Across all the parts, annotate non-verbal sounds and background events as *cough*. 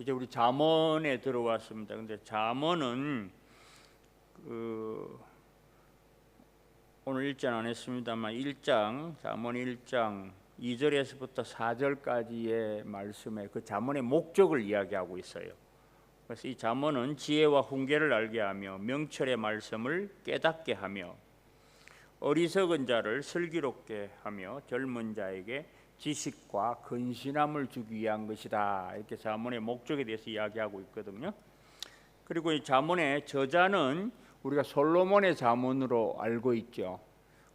이제 우리 잠언에 들어왔습니다. 근데 잠언은 그 오늘 일장 안 했습니다만 1장 잠언 1장 2절에서부터 4절까지의 말씀에 그 잠언의 목적을 이야기하고 있어요. 그래서 이 잠언은 지혜와 훈계를 알게 하며 명철의 말씀을 깨닫게 하며 어리석은 자를 슬기롭게 하며 젊은 자에게 지식과 근신함을 주기 위한 것이다. 이렇게 잠언의 목적에 대해서 이야기하고 있거든요. 그리고 이 잠언의 저자는 우리가 솔로몬의 잠언으로 알고 있죠.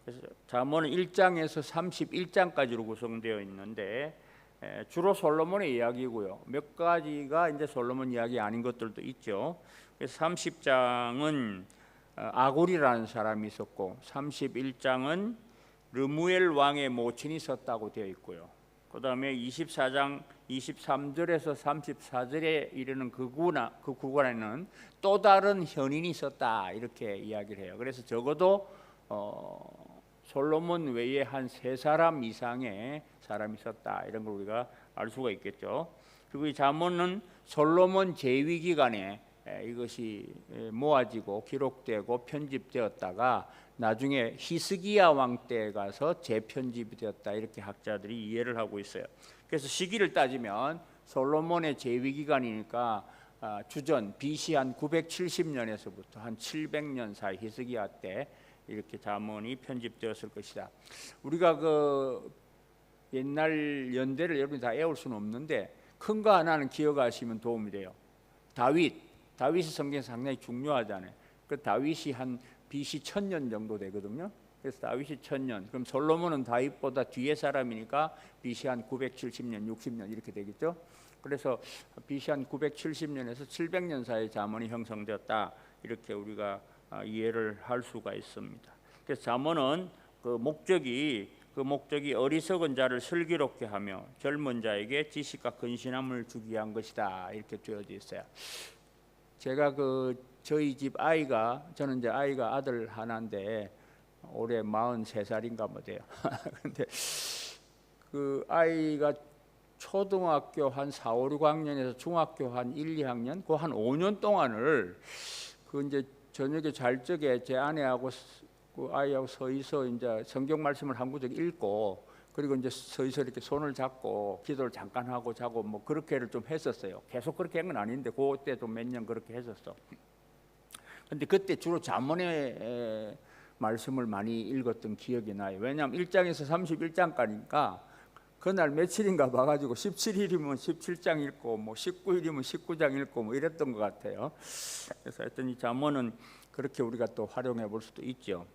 그래서 잠언은 1장에서 31장까지로 구성되어 있는데 에, 주로 솔로몬의 이야기고요. 몇 가지가 이제 솔로몬 이야기 아닌 것들도 있죠. 그래서 30장은 어, 아굴이라는 사람이 있었고 31장은 르무엘 왕의 모친이 있었다고 되어 있고요. 그 다음에 24장 23절에서 34절에 이르는 그 구나 그 구간에는 또 다른 현인이 있었다 이렇게 이야기를 해요. 그래서 적어도 어, 솔로몬 외에 한 세 사람 이상의 사람이 있었다 이런 걸 우리가 알 수가 있겠죠. 그리고 이 잠언은 솔로몬 재위 기간에 에, 이것이 에, 모아지고 기록되고 편집되었다가 나중에 히스기야 왕때 가서 재편집이 되었다 이렇게 학자들이 이해를 하고 있어요. 그래서 시기를 따지면 솔로몬의 재위 기간이니까 아, 주전 BC 한 970년에서부터 한 700년 사이 히스기야 때 이렇게 잠언이 편집되었을 것이다. 우리가 그 옛날 연대를 여러분이 다 외울 수는 없는데 큰 거 하나는 기억하시면 도움이 돼요. 다윗, 다윗이 성경에 상당히 중요하잖아요. 그 다윗이 한 BC 1000년 정도 되거든요. 그래서 다윗이 1000년. 그럼 솔로몬은 다윗보다 뒤에 사람이니까 BC 한 970년, 60년 이렇게 되겠죠. 그래서 BC 한 970년에서 700년 사이 잠언이 형성되었다. 이렇게 우리가 아, 이해를 할 수가 있습니다. 그래서 잠언은 그 목적이 그 목적이 어리석은 자를 슬기롭게 하며 젊은 자에게 지식과 근신함을 주기 위한 것이다. 이렇게 되어져 있어요. 제가 그 저희 집 아이가 저는 이제 아이가 아들 하나인데 올해 43살인가 뭐 돼요. *laughs* 근데 그 아이가 초등학교 한 4, 5, 6학년에서 중학교 한 1, 2학년 그 한 5년 동안을 그 이제 저녁에 잘 적에 제 아내하고 그 아이하고 서서 이제 성경 말씀을 한 구절 읽고 그리고 이제 서서 이렇게 손을 잡고 기도를 잠깐 하고 자고 뭐 그렇게를 좀 했었어요. 계속 그렇게 한 건 아닌데 그때 좀 몇 년 그렇게 했었어. 근데 그때 주로 잠언의 말씀을 많이 읽었던 기억이 나요. 왜냐하면 1장에서 31장까지니까 그날 며칠인가 봐가지고 17일이면 17장 읽고 뭐 19일이면 19장 읽고 뭐 이랬던 것 같아요. 그래서 하여튼 이 잠언은 그렇게 우리가 또 활용해 볼 수도 있죠.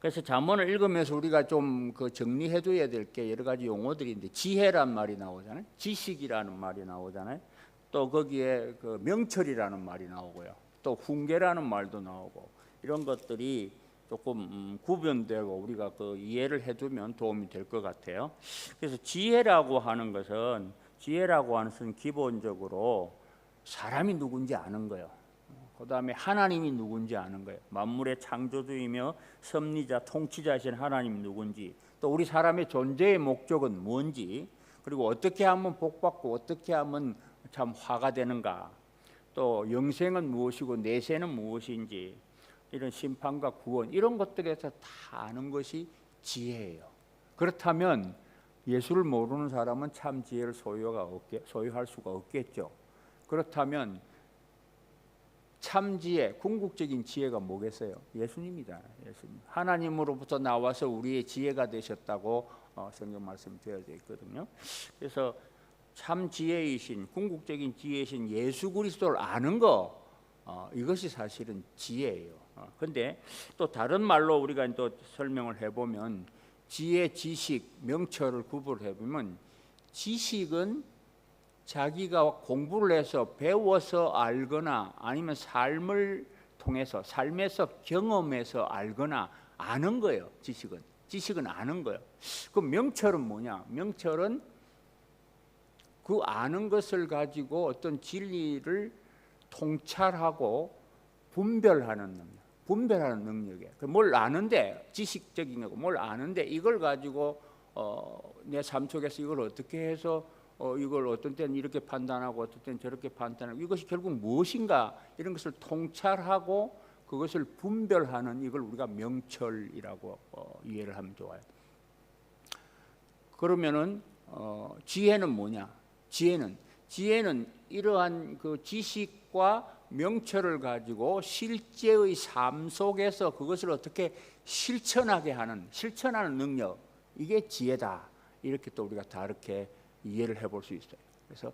그래서 잠언을 읽으면서 우리가 좀 그 정리해 둬야 될 게 여러 가지 용어들인데 지혜란 말이 나오잖아요. 지식이라는 말이 나오잖아요. 또 거기에 그 명철이라는 말이 나오고요. 또 훈계라는 말도 나오고 이런 것들이 조금 음, 구분되고 우리가 그 이해를 해두면 도움이 될 것 같아요. 그래서 지혜라고 하는 것은 지혜라고 하는 것은 기본적으로 사람이 누군지 아는 거예요. 그 다음에 하나님이 누군지 아는 거예요. 만물의 창조주이며 섭리자, 통치자신 하나님이 누군지, 또 우리 사람의 존재의 목적은 뭔지, 그리고 어떻게 하면 복받고 어떻게 하면 참 화가 되는가, 또 영생은 무엇이고 내세는 무엇인지, 이런 심판과 구원 이런 것들에서 다 아는 것이 지혜예요. 그렇다면 예수를 모르는 사람은 참 지혜를 소유가 없게, 소유할 수가 없겠죠. 그렇다면 참 지혜, 궁극적인 지혜가 뭐겠어요? 예수님이다. 예수님. 하나님으로부터 나와서 우리의 지혜가 되셨다고 어, 성경 말씀 되어져 있거든요. 그래서 참 지혜이신 궁극적인 지혜이신 예수 그리스도를 아는 거 어, 이것이 사실은 지혜예요. 어, 근데 또 다른 말로 우리가 또 설명을 해보면 지혜, 지식, 명철을 구분해 보면 지식은 자기가 공부를 해서 배워서 알거나 아니면 삶을 통해서 삶에서 경험해서 알거나 아는 거예요. 지식은 지식은 아는 거예요. 그 명철은 뭐냐? 명철은 그 아는 것을 가지고 어떤 진리를 통찰하고 분별하는 능력. 분별하는 능력이에요. 그뭘 아는데 지식적인 거고 뭘 아는데 이걸 가지고 어, 내 삶 속에서 이걸 어떻게 해서 어, 이걸 어떤 때는 이렇게 판단하고 어떤 때는 저렇게 판단하고 이것이 결국 무엇인가 이런 것을 통찰하고 그것을 분별하는 이걸 우리가 명철이라고 어, 이해를 하면 좋아요. 그러면은 어, 지혜는 뭐냐? 지혜는 지혜는 이러한 그 지식과 명철을 가지고 실제의 삶 속에서 그것을 어떻게 실천하게 하는 실천하는 능력 이게 지혜다 이렇게 또 우리가 다르게 이해를 해볼 수 있어요. 그래서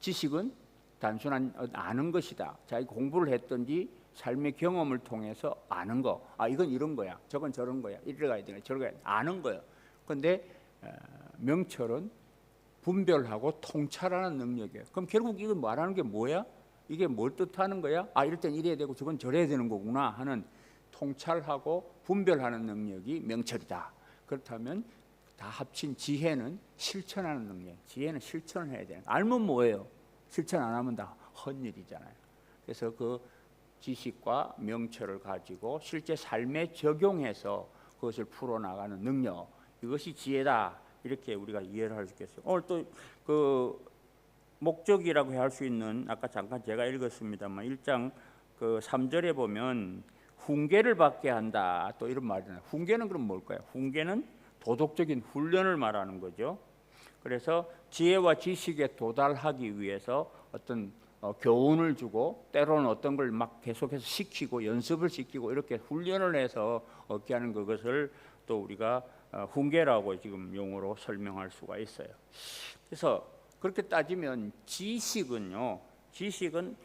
지식은 단순한 아는 것이다. 자기 공부를 했든지 삶의 경험을 통해서 아는 거. 아 이건 이런 거야. 저건 저런 거야. 이래 가야 되네. 저러 가야 돼. 아는 거예요. 근데 어, 명철은 분별하고 통찰하는 능력이에요. 그럼 결국 이건 말하는 게 뭐야? 이게 뭘 뜻하는 거야? 아 이럴 땐 이래야 되고 저건 저래야 되는 거구나 하는 통찰하고 분별하는 능력이 명철이다. 그렇다면 다 합친 지혜는 실천하는 능력. 지혜는 실천을 해야 돼요. 알면 뭐예요? 실천 안 하면 다 헛일이잖아요. 그래서 그 지식과 명철을 가지고 실제 삶에 적용해서 그것을 풀어나가는 능력 이것이 지혜다 이렇게 우리가 이해를 할 수 있겠어요. 오늘 또 그 목적이라고 할 수 있는 아까 잠깐 제가 읽었습니다만 1장 그 3절에 보면 훈계를 받게 한다 또 이런 말이 나요. 훈계는 그럼 뭘까요? 훈계는 도덕적인 훈련을 말하는 거죠. 그래서 지혜와 지식에 도달하기 위해서 어떤 어, 교훈을 주고 때로는 어떤 걸 막 계속해서 시키고 연습을 시키고 이렇게 훈련을 해서 얻게 하는 그것을 또 우리가 어, 훈계라고 지금 용어로 설명할 수가 있어요. 그래서 그렇게 따지면 지식은요. 지식은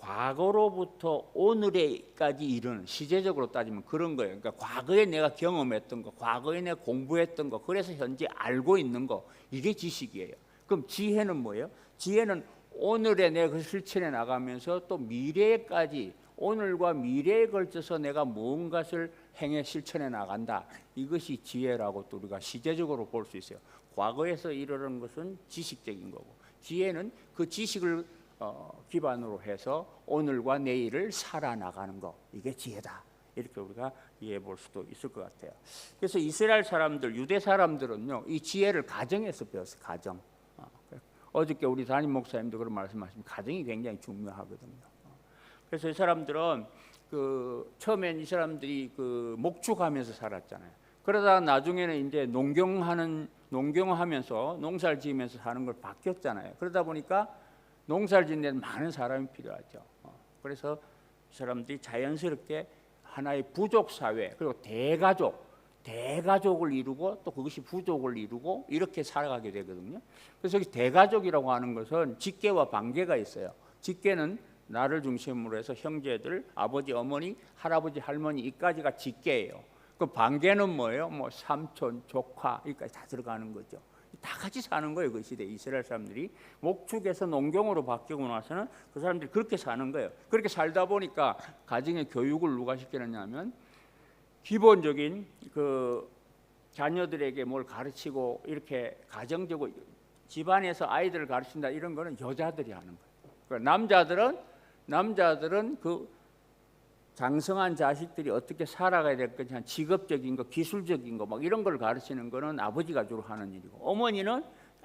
과거로부터 오늘에까지 이르는 시제적으로 따지면 그런 거예요. 그러니까 과거에 내가 경험했던 거, 과거에 내가 공부했던 거, 그래서 현재 알고 있는 거 이게 지식이에요. 그럼 지혜는 뭐예요? 지혜는 오늘에 내가 그 실천해 나가면서 또 미래까지 오늘과 미래에 걸쳐서 내가 무언가를 행해 실천해 나간다. 이것이 지혜라고 또 우리가 시제적으로 볼 수 있어요. 과거에서 이르는 것은 지식적인 거고 지혜는 그 지식을 어, 기반으로 해서 오늘과 내일을 살아나가는 거 이게 지혜다 이렇게 우리가 이해해 볼 수도 있을 것 같아요. 그래서 이스라엘 사람들, 유대 사람들은요 이 지혜를 가정에서 배웠어요. 가정. 어, 어저께 우리 담임 목사님도 그런 말씀하시면 가정이 굉장히 중요하거든요. 어, 그래서 이 사람들은 그 처음엔 이 사람들이 그 목축하면서 살았잖아요. 그러다 나중에는 이제 농경하는 농경하면서 농사를 지으면서 사는 걸 바뀌었잖아요. 그러다 보니까 농사를 짓는 데는 많은 사람이 필요하죠. 어, 그래서 이 사람들이 자연스럽게 하나의 부족 사회 그리고 대가족 대가족을 이루고 또 그것이 부족을 이루고 이렇게 살아가게 되거든요. 그래서 이 대가족이라고 하는 것은 직계와 반계가 있어요. 직계는 나를 중심으로 해서 형제들, 아버지, 어머니, 할아버지, 할머니 이까지가 직계예요. 그 반계는 뭐예요? 뭐 삼촌, 조카 이까지 다 들어가는 거죠. 다 같이 사는 거예요 그 시대 이스라엘 사람들이 목축에서 농경으로 바뀌고 나서는 그 사람들이 그렇게 사는 거예요. 그렇게 살다 보니까 가정의 교육을 누가 시키느냐면 기본적인 그 자녀들에게 뭘 가르치고 이렇게 가정적으로 집안에서 아이들을 가르친다 이런 거는 여자들이 하는 거예요. 그러니까 남자들은 남자들은 그 장성한 자식들이 어떻게 살아가야 될 것이 한 직업적인 거, 기술적인 거 막 이런 걸 가르치는 거는 아버지가 주로 하는 일이고 어머니는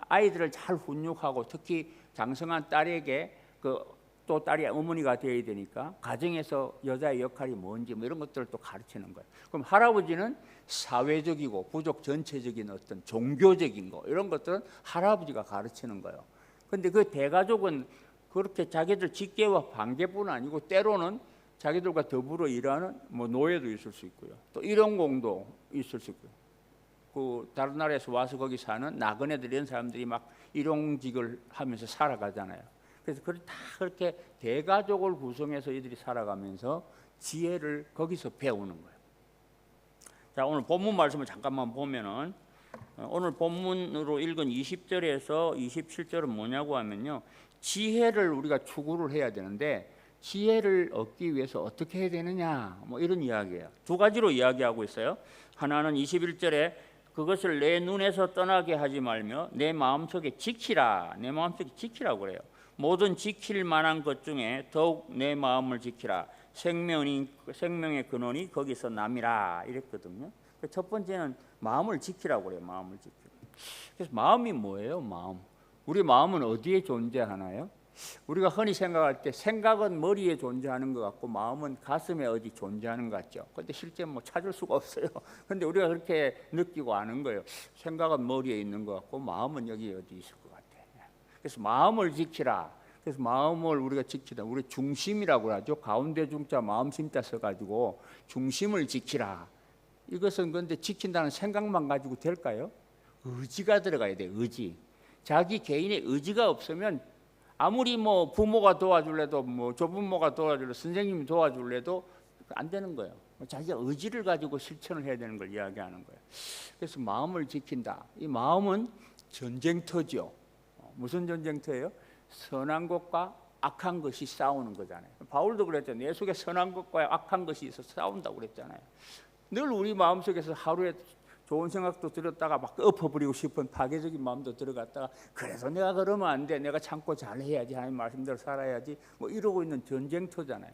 아이들을 잘 훈육하고 특히 장성한 딸에게 그 또 딸이 어머니가 되어야 되니까 가정에서 여자의 역할이 뭔지 뭐 이런 것들을 또 가르치는 거예요. 그럼 할아버지는 사회적이고 부족 전체적인 어떤 종교적인 거 이런 것들은 할아버지가 가르치는 거예요. 근데 그 대가족은 그렇게 자기들 직계와 반계뿐 아니고 때로는 자기들과 더불어 일하는 뭐 노예도 있을 수 있고요. 또 일용공도 있을 수 있고요. 그 다른 나라에서 와서 거기 사는 나그네들 이런 사람들이 막 일용직을 하면서 살아가잖아요. 그래서 그걸 다 그렇게 대가족을 구성해서 이들이 살아가면서 지혜를 거기서 배우는 거예요. 자 오늘 본문 말씀을 잠깐만 보면은 어, 오늘 본문으로 읽은 20절에서 27절은 뭐냐고 하면요. 지혜를 우리가 추구를 해야 되는데 지혜를 얻기 위해서 어떻게 해야 되느냐 뭐 이런 이야기예요. 두 가지로 이야기하고 있어요. 하나는 21절에 그것을 내 눈에서 떠나게 하지 말며 내 마음속에 지키라. 내 마음속에 지키라고 그래요. 모든 지킬 만한 것 중에 더욱 내 마음을 지키라. 생명이 생명의 근원이 거기서 남이라 이랬거든요. 첫 번째는 마음을 지키라고 그래요. 마음을 지키. 그래서 마음이 뭐예요? 마음. 우리 마음은 어디에 존재하나요? 우리가 흔히 생각할 때 생각은 머리에 존재하는 것 같고 마음은 가슴에 어디 존재하는 것 같죠. 근데 실제 뭐 찾을 수가 없어요. *laughs* 근데 우리가 그렇게 느끼고 아는 거예요. 생각은 머리에 있는 것 같고 마음은 여기 어디 있을 것 같아. 그래서 마음을 지키라. 그래서 마음을 우리가 지키다. 우리 중심이라고 하죠. 가운데 중자 마음 심자 써가지고 중심을 지키라. 이것은 근데 지킨다는 생각만 가지고 될까요? 의지가 들어가야 돼. 의지. 자기 개인의 의지가 없으면 아무리 뭐 부모가 도와줄래도 뭐 조부모가 도와줄래 선생님이 도와줄래도 안 되는 거예요. 자기가 의지를 가지고 실천을 해야 되는 걸 이야기하는 거예요. 그래서 마음을 지킨다. 이 마음은 전쟁터죠. 어, 무슨 전쟁터예요? 선한 것과 악한 것이 싸우는 거잖아요. 바울도 그랬잖아요. 내 속에 선한 것과 악한 것이 있어 싸운다고 그랬잖아요. 늘 우리 마음 속에서 하루에 좋은 생각도 들었다가 막 엎어버리고 싶은 파괴적인 마음도 들어갔다가 그래서 내가 그러면 안 돼. 내가 참고 잘해야지. 하나님 말씀대로 살아야지. 뭐 이러고 있는 전쟁터잖아요.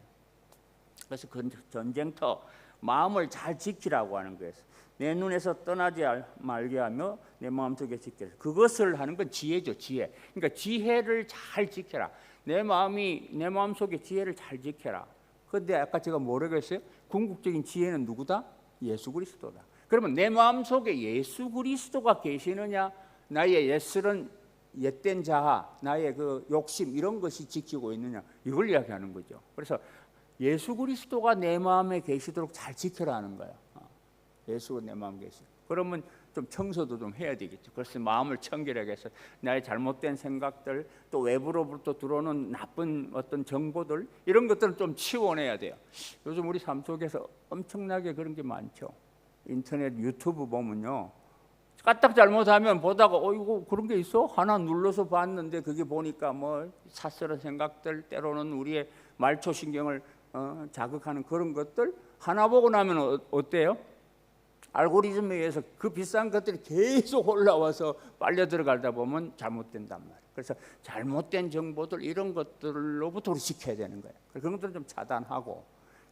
그래서 그 전쟁터 마음을 잘 지키라고 하는 거예요. 내 눈에서 떠나지 말게 하며 내 마음속에 지켜라. 그것을 하는 건 지혜죠, 지혜. 그러니까 지혜를 잘 지켜라. 내 마음이 내 마음 속에 지혜를 잘 지켜라. 근데 아까 제가 했어요? 궁극적인 지혜는 누구다? 예수 그리스도다. 그러면 내 마음 속에 예수 그리스도가 계시느냐? 나의 예술은 옛된 자아, 나의 그 욕심 이런 것이 지키고 있느냐? 이걸 이야기하는 거죠. 그래서 예수 그리스도가 내 마음에 계시도록 잘 지켜라는 거예요. 어. 예수가 내 마음에 계시. 그러면 좀 청소도 좀 해야 되겠죠. 그래서 마음을 청결하게 해서 나의 잘못된 생각들 또 외부로부터 들어오는 나쁜 어떤 정보들 이런 것들은 좀 치워내야 돼요. 요즘 우리 삶 속에서 엄청나게 그런 게 많죠. 인터넷 유튜브 보면요. 까딱 잘못하면 보다가 어 이거 그런 게 있어? 하나 눌러서 봤는데 그게 보니까 뭐 사스런 생각들 때로는 우리의 말초 신경을 어, 자극하는 그런 것들 하나 보고 나면 어, 어때요? 알고리즘에 의해서 그 비싼 것들이 계속 올라와서 빨려 들어가다 보면 잘못된단 말이에요. 그래서 잘못된 정보들 이런 것들로부터 우리 지켜야 되는 거예요. 그런 것들을 좀 차단하고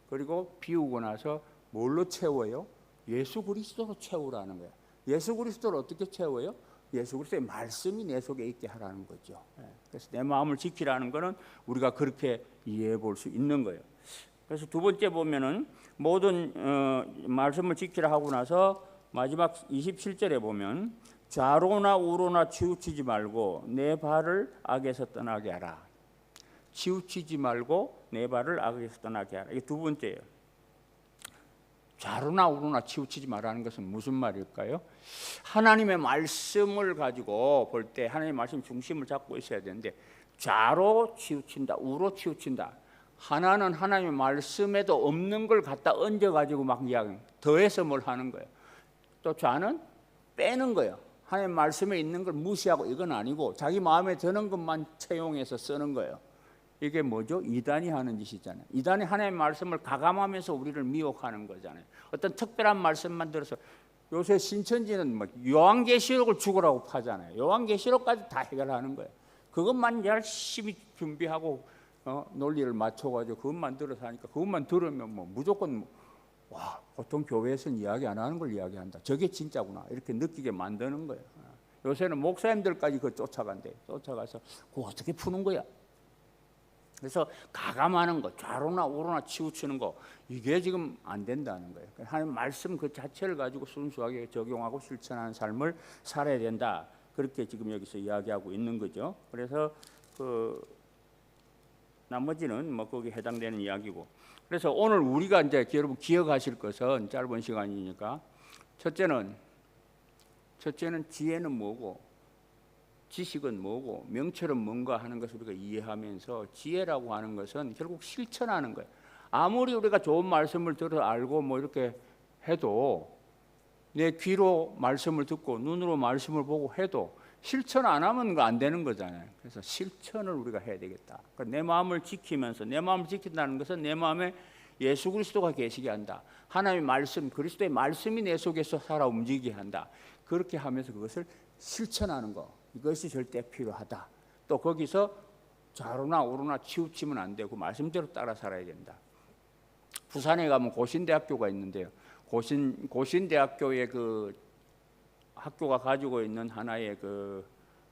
그리고 비우고 나서 뭘로 채워요? 예수 그리스도로 채우라는 거예요. 예수 그리스도를 어떻게 채워요? 예수 그리스도의 말씀이 내 속에 있게 하라는 거죠. 예. 그래서 내 마음을 지키라는 것은 우리가 그렇게 이해해 볼 수 있는 거예요. 그래서 두 번째 보면은 모든 어, 말씀을 지키라 하고 나서 마지막 27절에 보면 좌로나 우로나 치우치지 말고 내 발을 악에서 떠나게 하라. 치우치지 말고 내 발을 악에서 떠나게 하라. 이게 두 번째예요. 좌로나 우로나 치우치지 말라는 것은 무슨 말일까요? 하나님의 말씀을 가지고 볼 때 하나님의 말씀 중심을 잡고 있어야 되는데 좌로 치우친다, 우로 치우친다. 하나는 하나님의 말씀에도 없는 걸 갖다 얹어 가지고 막 이야기 더해서 뭘 하는 거예요. 또 좌는 빼는 거예요. 하나님 말씀에 있는 걸 무시하고 이건 아니고 자기 마음에 드는 것만 채용해서 쓰는 거예요. 이게 뭐죠? 이단이 하는 짓이잖아요. 이단이 하나님의 말씀을 가감하면서 우리를 미혹하는 거잖아요. 어떤 특별한 말씀만 들어서 요새 신천지는 뭐 요한계시록을 죽으라고 파잖아요. 요한계시록까지 다 해결하는 거예요. 그것만 열심히 준비하고 어, 논리를 맞춰가지고 그것만 들어서 하니까 그것만 들으면 뭐 무조건 와 보통 교회에서는 이야기 안 하는 걸 이야기한다. 저게 진짜구나 이렇게 느끼게 만드는 거예요. 요새는 목사님들까지 그 쫓아간대. 쫓아가서 그거 어떻게 푸는 거야? 그래서 가감하는 거, 좌로나 우로나 치우치는 거 이게 지금 안 된다는 거예요. 하나님 말씀 그 자체를 가지고 순수하게 적용하고 실천하는 삶을 살아야 된다. 그렇게 지금 여기서 이야기하고 있는 거죠. 그래서 그 나머지는 뭐 거기에 해당되는 이야기고. 그래서 오늘 우리가 이제 여러분 기억하실 것은 짧은 시간이니까 첫째는 첫째는 지혜는 뭐고 지식은 뭐고 명철은 뭔가 하는 것을 우리가 이해하면서 지혜라고 하는 것은 결국 실천하는 거예요. 아무리 우리가 좋은 말씀을 들어 알고 뭐 이렇게 해도 내 귀로 말씀을 듣고 눈으로 말씀을 보고 해도 실천 안 하면 안 되는 거잖아요. 그래서 실천을 우리가 해야 되겠다. 그러니까 내 마음을 지키면서 내 마음을 지킨다는 것은 내 마음에 예수 그리스도가 계시게 한다. 하나님의 말씀, 그리스도의 말씀이 내 속에서 살아 움직이게 한다. 그렇게 하면서 그것을 실천하는 거. 이것이 절대 필요하다. 또 거기서 좌로나 우로나 치우치면 안 되고 말씀대로 따라 살아야 된다. 부산에 가면 고신대학교가 있는데요. 고신 고신대학교의 그 학교가 가지고 있는 하나의 그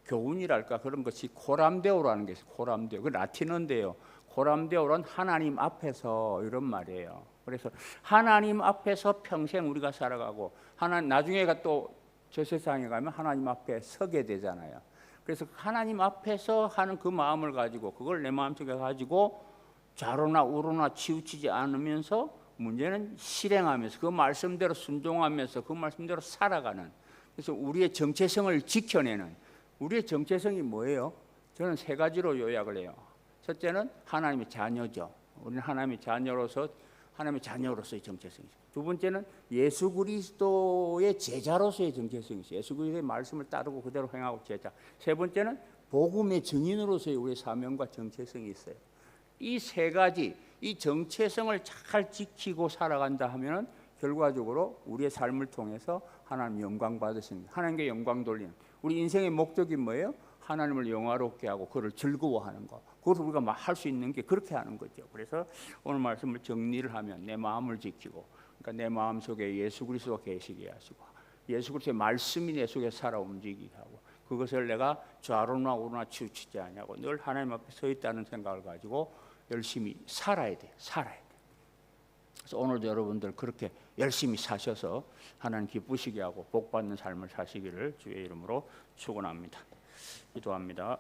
교훈이랄까 그런 것이 코람데오라는 게 있어요. 코람데오. 그 라틴어인데요. 코람데오는 하나님 앞에서 이런 말이에요. 그래서 하나님 앞에서 평생 우리가 살아가고 하나 나중에가 또 저 세상에 가면 하나님 앞에 서게 되잖아요. 그래서 하나님 앞에서 하는 그 마음을 가지고 그걸 내 마음속에 가지고 좌로나 우로나 치우치지 않으면서 문제는 실행하면서 그 말씀대로 순종하면서 그 말씀대로 살아가는 그래서 우리의 정체성을 지켜내는 우리의 정체성이 뭐예요? 저는 세 가지로 요약을 해요. 첫째는 하나님의 자녀죠. 우리는 하나님의 자녀로서 하나님의 자녀로서의 정체성이죠. 두 번째는 예수 그리스도의 제자로서의 정체성이죠. 예수 그리스도의 말씀을 따르고 그대로 행하고 제자. 세 번째는 복음의 증인으로서의 우리의 사명과 정체성이 있어요. 이 세 가지 이 정체성을 잘 지키고 살아간다 하면은 결과적으로 우리의 삶을 통해서 하나님 영광 받으시는 하나님께 영광 돌리는 우리 인생의 목적이 뭐예요? 하나님을 영화롭게 하고 그를 즐거워하는 거. 그걸 우리가 할수 있는 게 그렇게 하는 거죠. 그래서 오늘 말씀을 정리를 하면 내 마음을 지키고 그러니까 내 마음 속에 예수 그리스도가 계시게 하시고 예수 그리스도의 말씀이 내 속에 살아 움직이게 하고 그것을 내가 좌로나 우로나 치우치지 않냐고 늘 하나님 앞에 서 있다는 생각을 가지고 열심히 살아야 돼. 살아야 돼. 그래서 오늘도 여러분들 그렇게 열심히 사셔서 하나님 기쁘시게 하고 복 받는 삶을 사시기를 주의 이름으로 축원합니다. 기도합니다.